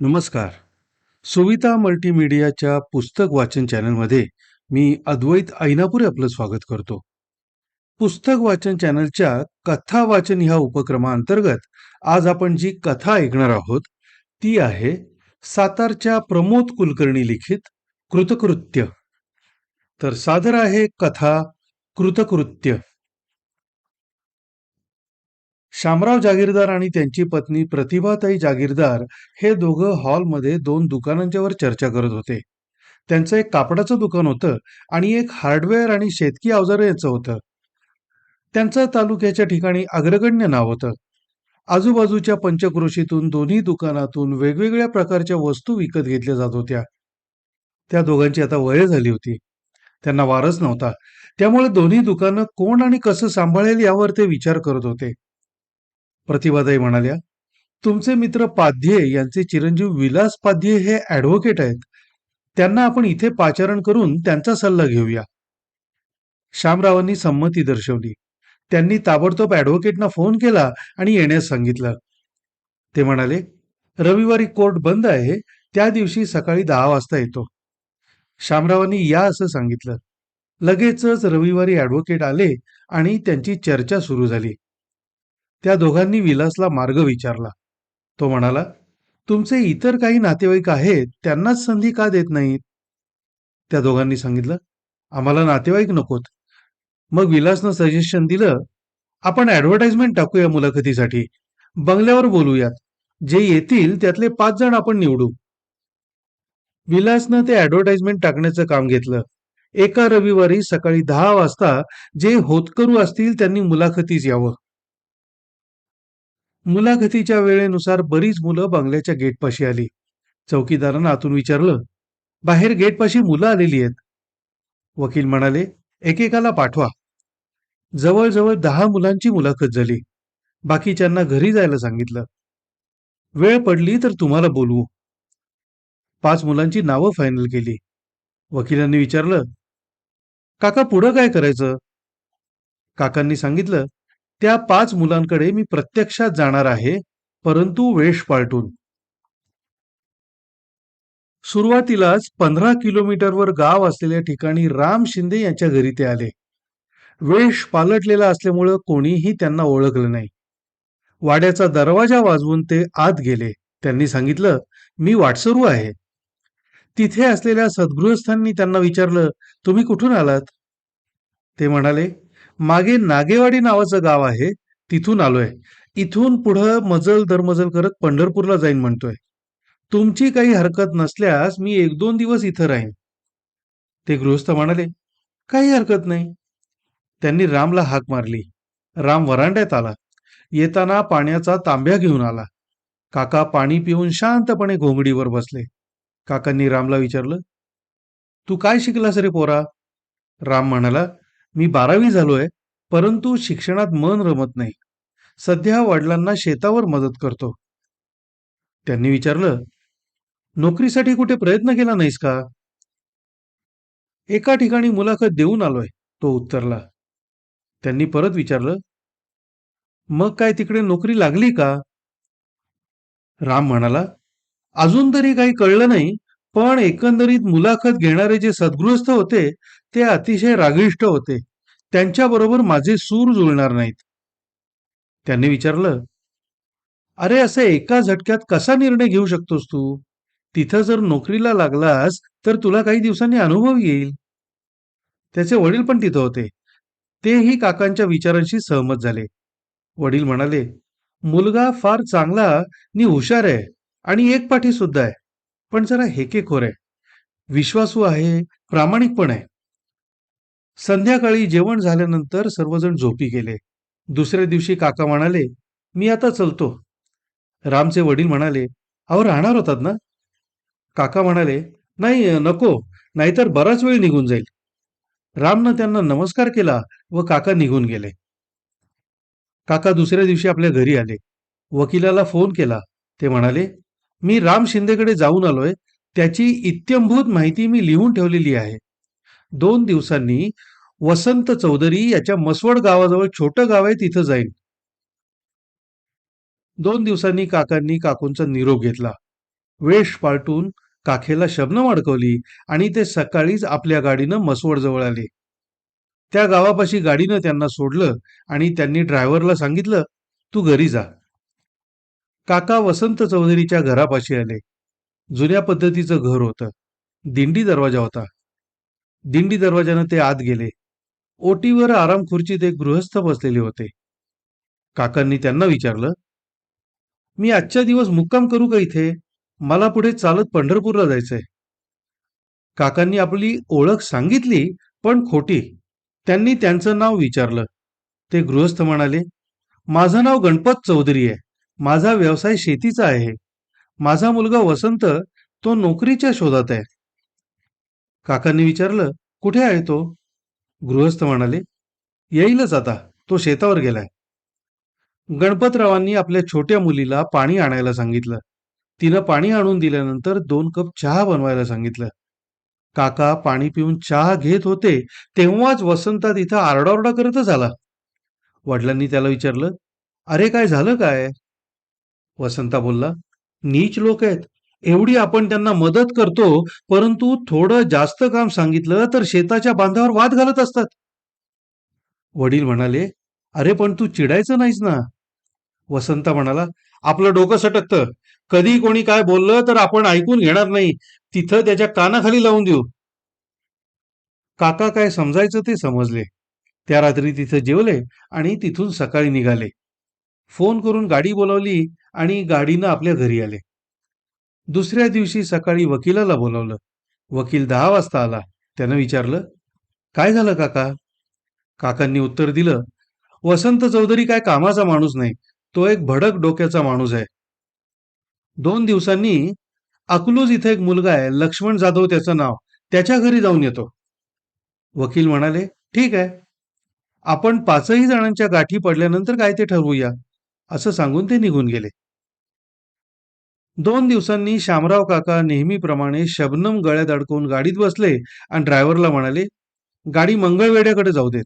नमस्कार. सुविता मल्टीमीडियाच्या पुस्तक वाचन चॅनलमध्ये मी अद्वैत ऐनापुरे आपलं स्वागत करतो. पुस्तक वाचन चॅनलच्या कथा वाचन ह्या उपक्रमाअंतर्गत आज आपण जी कथा ऐकणार आहोत ती आहे सातारच्या प्रमोद कुलकर्णी लिखित कृतकृत्य. तर सादर आहे कथा कृतकृत्य. शामराव जागीरदार आणि त्यांची पत्नी प्रतिभाताई जागीरदार हे दोघं हॉलमध्ये दोन दुकानांच्या वर चर्चा करत होते. त्यांचं एक कापडाचं दुकान होतं आणि एक हार्डवेअर आणि शेतकी अवजार याचं होतं. त्यांचं तालुक्याच्या ठिकाणी अग्रगण्य नाव होतं. आजूबाजूच्या पंचक्रोशीतून दोन्ही दुकानातून वेगवेगळ्या प्रकारच्या वस्तू विकत घेतल्या जात होत्या. त्या दोघांची आता वय झाली होती. त्यांना वारस नव्हता. त्यामुळे दोन्ही दुकानं कोण आणि कसं सांभाळेल यावर ते विचार करत होते. प्रतिभाताई म्हणाल्या तुमचे मित्र पाध्ये यांचे चिरंजीव विलास पाध्ये हे ऍडव्होकेट आहेत. त्यांना आपण इथे पाचारण करून त्यांचा सल्ला घेऊया. शामरावांनी संमती दर्शवली. त्यांनी ताबडतोब ऍडव्होकेटना फोन केला आणि येण्यास सांगितलं. ते म्हणाले रविवारी कोर्ट बंद आहे. त्या दिवशी सकाळी दहा वाजता येतो. शामरावांनी या असं सांगितलं. लगेचच रविवारी ऍडव्होकेट आले आणि त्यांची चर्चा सुरू झाली. त्या दोघांनी विलासला मार्ग विचारला. तो म्हणाला तुमचे इतर काही नातेवाईक आहेत त्यांनाच संधी का देत नाहीत? त्या दोघांनी सांगितलं आम्हाला नातेवाईक नकोत. मग विलासनं सजेशन दिलं आपण ऍडव्हर्टाइजमेंट टाकूया मुलाखतीसाठी. बंगल्यावर बोलूयात. जे येतील त्यातले पाच जण आपण निवडू. विलासनं ते ऍडव्हर्टाइजमेंट टाकण्याचं काम घेतलं. एका रविवारी सकाळी दहा वाजता जे होतकरू असतील त्यांनी मुलाखतीस यावं. मुलाखतीच्या वेळेनुसार बरीच मुलं बंगल्याच्या गेटपाशी आली. चौकीदारानं आतून विचारलं बाहेर गेटपाशी मुलं आलेली आहेत. वकील म्हणाले एकेकाला पाठवा. जवळजवळ दहा मुलांची मुलाखत झाली. बाकीच्यांना घरी जायला सांगितलं. वेळ पडली तर तुम्हाला बोलवू. पाच मुलांची नावं फायनल केली. वकिलांनी विचारलं काका पुढं काय करायचं? काकांनी सांगितलं त्या पाच मुलांकडे मी प्रत्यक्षात जाणार आहे परंतु वेश पालटून. सुरुवातीलाच पंधरा किलोमीटरवर गाव असलेल्या ठिकाणी राम शिंदे यांच्या घरी ते आले. वेश पालटलेला असल्यामुळं कोणीही त्यांना ओळखलं नाही. वाड्याचा दरवाजा वाजवून ते आत गेले. त्यांनी सांगितलं मी वाटसरू आहे. तिथे असलेल्या सद्गृहस्थांनी त्यांना विचारलं तुम्ही कुठून आलात? ते म्हणाले मागे नागेवाडी नावाचं गाव आहे तिथून आलोय. इथून पुढं मजल दरमजल करत पंढरपूरला जाईन म्हणतोय. तुमची काही हरकत नसल्यास मी एक दोन दिवस इथं राहीन. ते गृहस्थ म्हणाले काही हरकत नाही. त्यांनी रामला हाक मारली. राम वरांड्यात आला. येताना पाण्याचा तांब्या घेऊन आला. काका पाणी पिऊन शांतपणे घोंगडीवर बसले. काकांनी रामला विचारलं तू काय शिकलास रे पोरा? राम म्हणाला मी बारावी झालोय परंतु शिक्षणात मन रमत नाही. सध्या वडिलांना शेतावर मदत करतो. त्यांनी विचारलं नोकरीसाठी कुठे प्रयत्न केला नाहीस का? एका ठिकाणी मुलाखत देऊन आलोय तो उत्तरला. त्यांनी परत विचारलं मग काय तिकडे नोकरी लागली का? राम म्हणाला अजून तरी काही कळलं नाही. पण एकंदरीत मुलाखत घेणारे जे सद्गृहस्थ होते ते अतिशय रागिष्ट होते. त्यांच्याबरोबर माझे सूर जुळणार नाहीत. त्यांनी विचारलं अरे असं एका झटक्यात कसा निर्णय घेऊ शकतोस तू? तिथं जर नोकरीला लागलास तर तुला काही दिवसांनी अनुभव येईल. त्याचे वडील पण तिथं होते. तेही काकांच्या विचारांशी सहमत झाले. वडील म्हणाले मुलगा फार चांगला नि हुशार आहे आणि एक पाठी सुद्धा आहे. पण जरा हेकेखोर आहे. विश्वासू आहे प्रामाणिक पण आहे. संध्याकाळी जेवण झाल्यानंतर सर्वजण झोपी गेले. दुसऱ्या दिवशी काका म्हणाले मी आता चलतो. रामचे वडील म्हणाले अहो राहणार होतात ना? काका म्हणाले नाही नको नाहीतर बराच वेळ निघून जाईल. रामनं त्यांना नमस्कार केला व काका निघून गेले. काका दुसऱ्या दिवशी आपल्या घरी आले. वकिलाला फोन केला. ते म्हणाले मी राम शिंदेकडे जाऊन आलोय त्याची इत्यंभूत माहिती मी लिहून ठेवलेली आहे. दोन दिवसांनी वसंत चौधरी याच्या मसवड गावाजवळ छोटं गाव आहे तिथं जाईन. दोन दिवसांनी काकांनी काकूंचा निरोप घेतला. वेश पालटून काखेला शबनम अडकवली आणि ते सकाळीच आपल्या गाडीनं मसवडजवळ आले. त्या गावापाशी गाडीनं त्यांना सोडलं आणि त्यांनी ड्रायव्हरला सांगितलं तू घरी जा. काका वसंत चौधरीच्या घरापाशी आले. जुन्या पद्धतीचं घर होतं. दिंडी दरवाजा होता. दिंडी दरवाजानं ते आत गेले. ओटीवर आराम खुर्चीत एक गृहस्थ बसलेले होते. काकांनी त्यांना विचारलं मी आजच्या दिवस मुक्काम करू का इथे? मला पुढे चालत पंढरपूरला जायचंय. काकांनी आपली ओळख सांगितली पण खोटी. त्यांनी त्यांचं नाव विचारलं. ते गृहस्थ म्हणाले माझं नाव गणपत चौधरी आहे. माझा व्यवसाय शेतीचा आहे. माझा मुलगा वसंत तो नोकरीच्या शोधात आहे. काकांनी विचारलं कुठे आहे तो? गृहस्थ म्हणाले येईलच आता तो शेतावर गेलाय. गणपतरावांनी आपल्या छोट्या मुलीला पाणी आणायला सांगितलं. तिनं पाणी आणून दिल्यानंतर दोन कप चहा बनवायला सांगितलं. काका पाणी पिऊन चहा घेत होते तेव्हाच वसंता तिथं आरडाओरडा करतच आला वडिलांनी त्याला विचारलं अरे काय झालं काय? वसंता बोलला नीच लोक आहेत. एवढी आपण त्यांना मदत करतो परंतु थोडं जास्त काम सांगितलं तर शेताच्या बांधावर वाद घालत असतात. वडील म्हणाले अरे पण तू चिडायचं नाहीस ना. वसंता म्हणाला आपलं डोकं सटकतं. कधी कोणी काय बोललं तर आपण ऐकून घेणार नाही. तिथं त्याच्या कानाखाली लावून देऊ. काका काय समजायचं ते समजले. त्या रात्री तिथं जेवले आणि तिथून सकाळी निघाले. फोन करून गाडी बोलावली. आणि गाडीनं आपल्या घरी आले. दुसऱ्या दिवशी सकाळी वकिलाला बोलावलं. वकील दहा वाजता आला. त्यानं विचारलं काय झालं काका? काकांनी उत्तर दिलं वसंत चौधरी काय कामाचा माणूस नाही. तो एक भडक डोक्याचा माणूस आहे. दोन दिवसांनी अकलूज इथे एक मुलगा आहे लक्ष्मण जाधव त्याचं नाव. त्याच्या घरी जाऊन येतो. वकील म्हणाले ठीक आहे. आपण पाचही जणांच्या गाठी पडल्यानंतर काय ते ठरवूया? असं सांगून ते निघून गेले. दोन दिवसांनी शामराव काका नेहमीप्रमाणे शबनम गळ्यात अडकवून गाडीत बसले आणि ड्रायव्हरला म्हणाले गाडी मंगळवेड्याकडे जाऊ देत.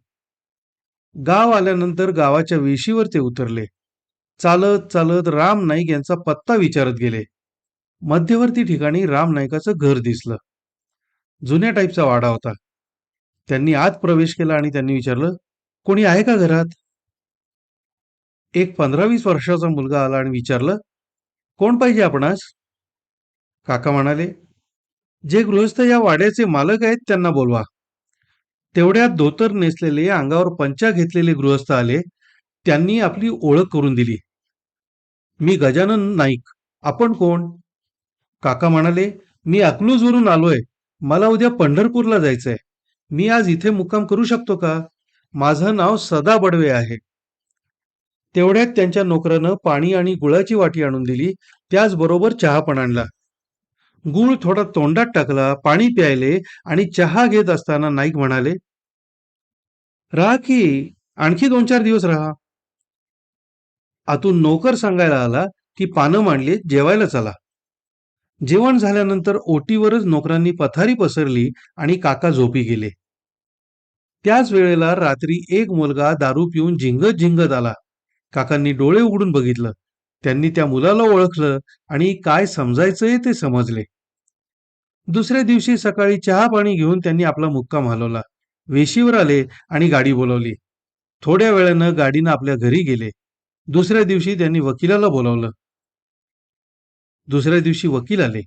गाव आल्यानंतर गावाच्या वेशीवर ते उतरले. चालत चालत राम नाईक यांचा पत्ता विचारत गेले. मध्यवर्ती ठिकाणी राम नाईकाचं घर दिसलं. जुन्या टाईपचा वाडा होता. त्यांनी आत प्रवेश केला आणि त्यांनी विचारलं कोणी आहे का घरात? एक पंधरा वीस वर्षाचा मुलगा आला आणि विचारलं कोण पाहिजे आपणास? काका म्हणाले जे गृहस्थ या वाड्याचे मालक आहेत त्यांना बोलवा. तेवढ्यात धोतर नेसलेले अंगावर पंचा घेतलेले गृहस्थ आले त्यांनी आपली ओळख करून दिली. मी गजानन नाईक. आपण कोण? काका म्हणाले मी अकलूजवरून आलोय. मला उद्या पंढरपूरला जायचंय. मी आज इथे मुक्काम करू शकतो का? माझं नाव सदा बडवे आहे. तेवढ्यात त्यांच्या नोकरानं पाणी आणि गुळाची वाटी आणून दिली. त्याचबरोबर चहा पण आणला. गुळ थोडा तोंडात टाकला पाणी प्यायले आणि चहा घेत असताना नाईक म्हणाले राहा की आणखी दोन चार दिवस राहा. आतून नोकर सांगायला आला की पानं मांडली जेवायला चला जेवण झाल्यानंतर ओटीवरच नोकरांनी पथारी पसरली आणि काका झोपी गेले. त्याच वेळेला रात्री एक मुलगा दारू पिऊन झिंगत झिंगत आला. काकांनी डोळे उघडून बघितलं. त्यांनी त्या मुलाला ओळखलं आणि काय समजायचंय ते समजले. दुसऱ्या दिवशी सकाळी चहा पाणी घेऊन त्यांनी आपला मुक्काम हलवला. वेशीवर आले आणि गाडी बोलवली. थोड्या वेळानं गाडीनं आपल्या घरी गेले. दुसऱ्या दिवशी त्यांनी वकिलाला बोलावलं. दुसऱ्या दिवशी वकील आले.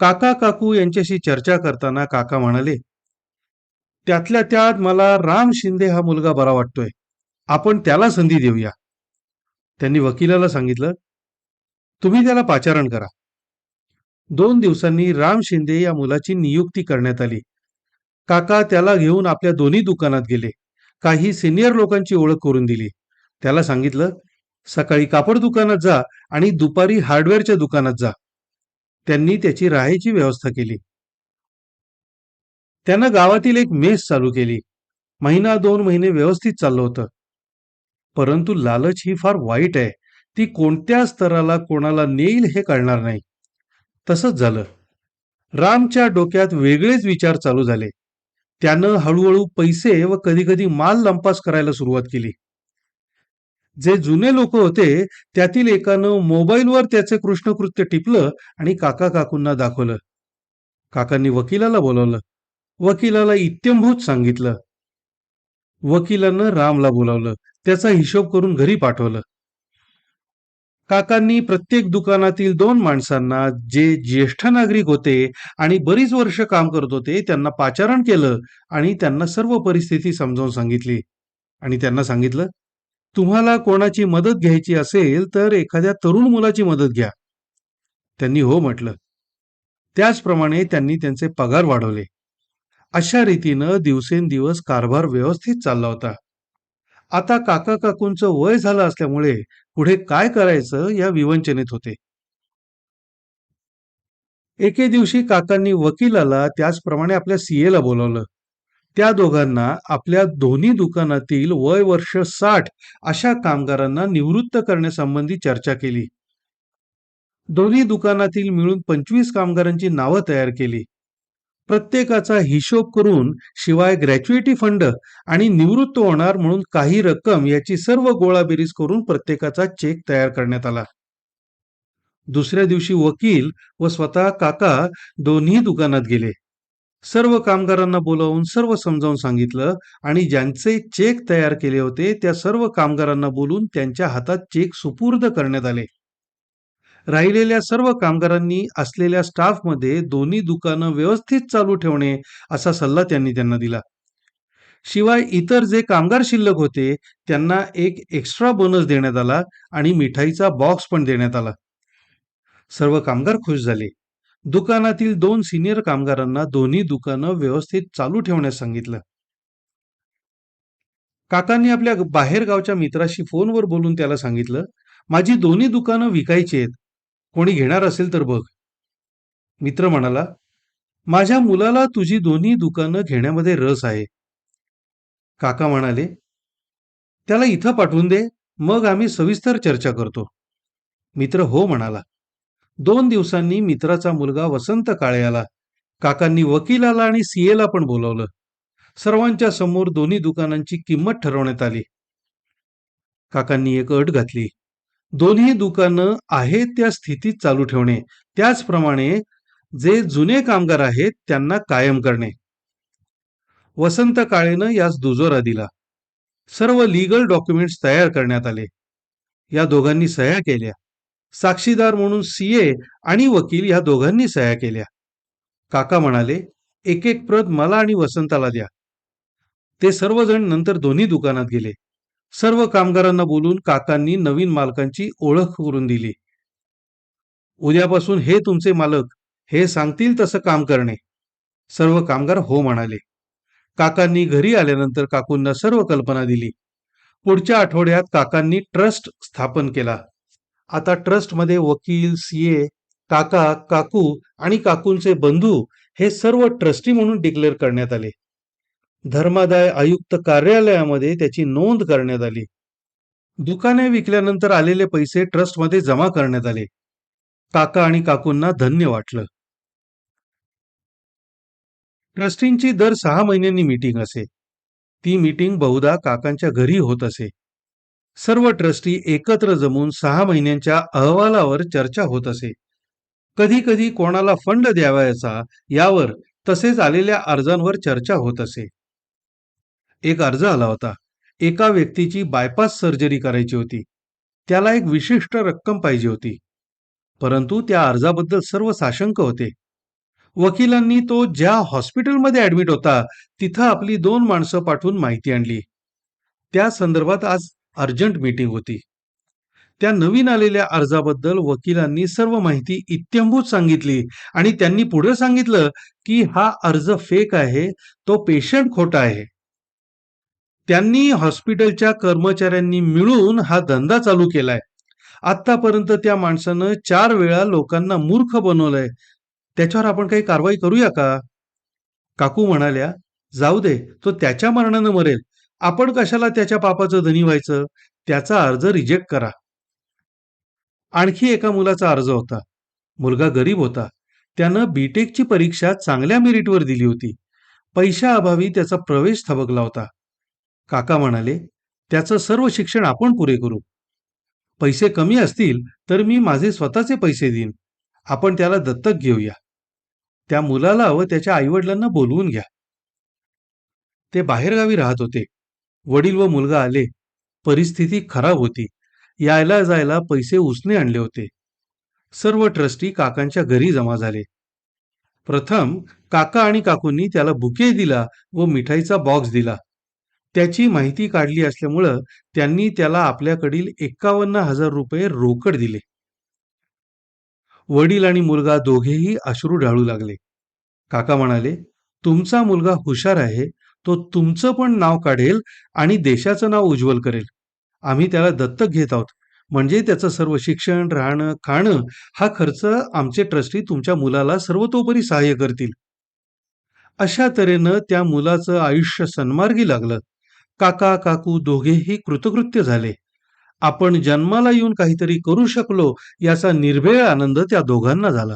काका काकू यांच्याशी चर्चा करताना काका म्हणाले त्यातल्या त्यात मला राम शिंदे हा मुलगा बरा वाटतोय. आपण त्याला संधी देऊया. त्यांनी वकिलाला सांगितलं तुम्ही त्याला पाचारण करा. दोन दिवसांनी राम शिंदे या मुलाची नियुक्ती करण्यात आली. काका त्याला घेऊन आपल्या दोन्ही दुकानात गेले. काही सिनियर लोकांची ओळख करून दिली. त्याला सांगितलं सकाळी कापड दुकानात जा आणि दुपारी हार्डवेअरच्या दुकानात जा. त्यांनी त्याची राहायची व्यवस्था केली. त्यानं गावातील एक मेस चालू केली. महिना दोन महिने व्यवस्थित चाललं होतं. परंतु लालच ही फार वाईट आहे. ती कोणत्या स्तराला कोणाला नेईल हे कळणार नाही. तसंच झालं. रामच्या डोक्यात वेगळेच विचार चालू झाले. त्यानं हळूहळू पैसे व कधीकधी माल लंपास करायला सुरुवात केली. जे जुने लोक होते त्यातील एकानं मोबाईलवर त्याचे कृष्णकृत्य टिपलं आणि काका काकूंना दाखवलं. काकांनी वकिलाला बोलावलं. वकिलाला इत्यंभूत सांगितलं. वकिलानं रामला बोलावलं. त्याचा हिशोब करून घरी पाठवलं. काकांनी प्रत्येक दुकानातील दोन माणसांना जे ज्येष्ठ नागरिक होते आणि बरीच वर्ष काम करत होते त्यांना पाचारण केलं आणि त्यांना सर्व परिस्थिती समजावून सांगितली. आणि त्यांना सांगितलं तुम्हाला कोणाची मदत घ्यायची असेल तर एखाद्या तरुण मुलाची मदत घ्या. त्यांनी हो म्हटलं. त्याचप्रमाणे त्यांनी त्यांचे पगार वाढवले. अशा रीतीनं दिवसेंदिवस कारभार व्यवस्थित चालला होता. आता काका काकूंचं वय झालं असल्यामुळे पुढे काय करायचं या विवंचनेत होते. एके दिवशी काकांनी वकिलाला त्याचप्रमाणे आपल्या सीएला बोलावलं. त्या दोघांना आपल्या दोन्ही दुकानातील वय वर्ष साठ अशा कामगारांना निवृत्त करण्यासंबंधी चर्चा केली. दोन्ही दुकानातील मिळून पंचवीस कामगारांची नावं तयार केली. प्रत्येकाचा हिशोब करून शिवाय ग्रॅच्युइटी फंड आणि निवृत्त होणार म्हणून काही रक्कम याची सर्व गोळाबेरीज करून प्रत्येकाचा चेक तयार करण्यात आला. दुसऱ्या दिवशी वकील व स्वतः काका दोन्ही दुकानात गेले. सर्व कामगारांना बोलावून सर्व समजावून सांगितलं आणि ज्यांचे चेक तयार केले होते त्या सर्व कामगारांना बोलून त्यांच्या हातात चेक सुपूर्द करण्यात आले. राहिलेल्या सर्व कामगारांनी असलेल्या स्टाफमध्ये दोन्ही दुकानं व्यवस्थित चालू ठेवणे असा सल्ला त्यांनी त्यांना दिला. शिवाय इतर जे कामगार शिल्लक होते त्यांना एक एक्स्ट्रा बोनस देण्यात आला आणि मिठाईचा बॉक्स पण देण्यात आला. सर्व कामगार खुश झाले. दुकानातील दोन सिनियर कामगारांना दोन्ही दुकानं व्यवस्थित चालू ठेवण्यास सांगितलं. काकांनी आपल्या बाहेरगावच्या मित्राशी फोनवर बोलून त्याला सांगितलं माझी दोन्ही दुकानं विकायची आहेत कोणी घेणार असेल तर बघ. मित्र म्हणाला माझ्या मुलाला तुझी दोन्ही दुकानं घेण्यामध्ये रस आहे. काका म्हणाले त्याला इथं पाठवून दे मग आम्ही सविस्तर चर्चा करतो. मित्र हो म्हणाला दोन दिवसांनी मित्राचा मुलगा वसंत काळे आला. काकांनी वकिलाला आणि सीएला पण बोलवलं. सर्वांच्या समोर दोन्ही दुकानांची किंमत ठरवण्यात आली. काकांनी एक अट घातली. दोन्ही दुकानं आहेत त्या स्थितीत चालू ठेवणे. त्याचप्रमाणे जे जुने कामगार आहेत त्यांना कायम करणे. वसंत काळेनं यास दुजोरा दिला. सर्व लीगल डॉक्युमेंट्स तयार करण्यात आले. या दोघांनी सह्या केल्या. साक्षीदार म्हणून सीए आणि वकील या दोघांनी सह्या केल्या. काका म्हणाले एक एक प्रत मला आणि वसंताला द्या. ते सर्वजण नंतर दोन्ही दुकानात गेले. सर्व कामगारांना बोलून काकांनी नवीन मालकांची ओळख करून दिली. उद्यापासून हे तुमचे मालक हे सांगतील तसं काम करणे. सर्व कामगार हो म्हणाले. काकांनी घरी आल्यानंतर काकूंना सर्व कल्पना दिली. पुढच्या आठवड्यात काकांनी ट्रस्ट स्थापन केला. आता ट्रस्टमध्ये वकील सीए काका काकू आणि काकूंचे बंधू हे सर्व ट्रस्टी म्हणून डिक्लेअर करण्यात आले. धर्मादाय आयुक्त कार्यालयामध्ये त्याची नोंद करण्यात आली. दुकाने विकल्यानंतर आलेले पैसे ट्रस्टमध्ये जमा करण्यात आले. काका आणि काकूंना धन्य वाटलं. ट्रस्टींची दर सहा महिन्यांनी मीटिंग असे. ती मीटिंग बहुधा काकांच्या घरी होत असे. सर्व ट्रस्टी एकत्र जमून सहा महिन्यांच्या अहवालावर चर्चा होत असे. कधी कधी कोणाला फंड द्यावायचा यावर तसेच आलेल्या अर्जांवर चर्चा होत असे. एक अर्ज आला होता. एका व्यक्तीची बायपास सर्जरी करायची होती. त्याला एक विशिष्ट रक्कम पाहिजे होती. परंतु त्या अर्जाबद्दल सर्व साशंक होते. वकिलांनी तो ज्या हॉस्पिटलमध्ये ऍडमिट होता तिथं आपली दोन माणसं पाठवून माहिती आणली. त्या संदर्भात आज अर्जंट मीटिंग होती. त्या नवीन आलेल्या अर्जाबद्दल वकिलांनी सर्व माहिती इत्यंभूत सांगितली आणि त्यांनी पुढे सांगितलं की हा अर्ज फेक आहे तो पेशंट खोटा आहे. त्यांनी हॉस्पिटलच्या कर्मचाऱ्यांनी मिळून हा धंदा चालू केलाय. आतापर्यंत त्या माणसानं चार वेळा लोकांना मूर्ख बनवलंय. त्याच्यावर आपण काही कारवाई करूया का? काकू म्हणाल्या जाऊ दे तो त्याच्या मरणानं मरेल. आपण कशाला त्याच्या पापाचं धनी व्हायचं? त्याचा अर्ज रिजेक्ट करा. आणखी एका मुलाचा अर्ज होता. मुलगा गरीब होता. त्यानं बीटेकची परीक्षा चांगल्या मेरिटवर दिली होती. पैशाअभावी त्याचा प्रवेश थबकला होता. काका म्हणाले त्याचं सर्व शिक्षण आपण पुरे करू. पैसे कमी असतील तर मी माझे स्वतःचे पैसे देईन. आपण त्याला दत्तक घेऊया. त्या मुलाला व त्याच्या आईवडिलांना बोलवून घ्या. ते बाहेरगावी राहत होते. वडील व मुलगा आले. परिस्थिती खराब होती. यायला जायला पैसे उसने आणले होते. सर्व ट्रस्टी काकांच्या घरी जमा झाले. प्रथम काका आणि काकूंनी त्याला बुके दिला व मिठाईचा बॉक्स दिला. त्याची माहिती काढली असल्यामुळं त्यांनी त्याला आपल्याकडील एक्कावन्न हजार रुपये रोकड दिले. वडील आणि मुलगा दोघेही अश्रू ढाळू लागले. काका म्हणाले तुमचा मुलगा हुशार आहे तो तुमचं पण नाव काढेल आणि देशाचं नाव उज्ज्वल करेल. आम्ही त्याला दत्तक घेत आहोत. म्हणजे त्याचं सर्व शिक्षण राहणं खाणं हा खर्च आमचे ट्रस्टी तुमच्या मुलाला सर्वतोपरी सहाय्य करतील. अशा तऱ्हेनं त्या मुलाचं आयुष्य सन्मार्गी लागलं. काका काकू दोघेही कृतकृत्य झाले. आपण जन्माला येऊन काहीतरी करू शकलो याचा निर्भेळ आनंद त्या दोघांना झाला.